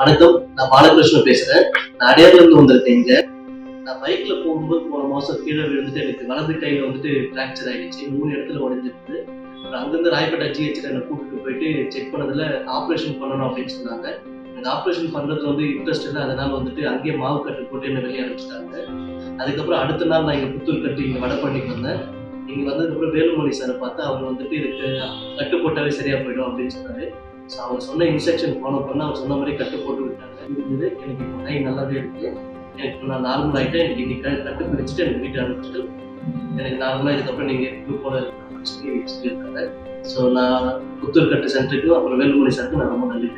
வணக்கம். நான் பாலகிருஷ்ணன் பேசுறேன். நான் அடையாறுல இருந்து வந்திருக்கேன் இங்க. நான் பைக்ல போகும்போது போன மாசம் கீழே விழுந்துட்டு எனக்கு வலது கையில வந்துட்டு ஃப்ராக்சர் ஆயிடுச்சு. மூணு இடத்துல உடஞ்சிருக்கு அப்புறம் அங்கிருந்து ராயப்பேட்டை ஜிஹெச்ல என்னை கூட்டிட்டு போயிட்டு செக் பண்ணதுல ஆப்ரேஷன் பண்ணணும் அப்படின்னு சொன்னாங்க. எனக்கு ஆப்ரேஷன் பண்றதுல வந்து இன்ட்ரெஸ்ட் இல்லை. அதனால வந்துட்டு அங்கேயே மாவு கட்டு போட்டு என்ன வெளியே அனுப்பிச்சிட்டாங்க. அதுக்கப்புறம் அடுத்த நாள் நான் இங்க புத்தூர் கட்டு இங்க வடபழனிக்கு வந்தேன். இங்க வந்ததுக்கப்புறம் வேலுமணி சாரை பார்த்து அவர் வந்துட்டு இதுக்கு கட்டு போட்டாலே சரியா போயிடும் அப்படின்னு சொன்னாரு. ஸோ அவர் சொன்ன இன்ஸ்ட்ரக்ஷன் ஃபாலோ பண்ண அவர் சொன்ன மாதிரி கட்டு போட்டு விட்டாங்க. இருந்தது. எனக்கு இப்போ கை நல்லாவே இருக்கு. எனக்கு இப்போ நான் நார்மல் ஆகிட்டேன் எனக்கு இன்னைக்கு கட்டு பிடிச்சிட்டு எனக்கு வீட்டை அனுப்பிச்சிட்டு எனக்கு நார்மலாக இதுக்கப்புறம் நீங்கள் குரூப்போட சொல்லி சொல்லியிருக்காங்க. ஸோ நான் புத்தூர் கட்டு சென்டருக்கு அப்புறம் வேலுமணி சாருக்கு நான் ரொம்ப நன்றி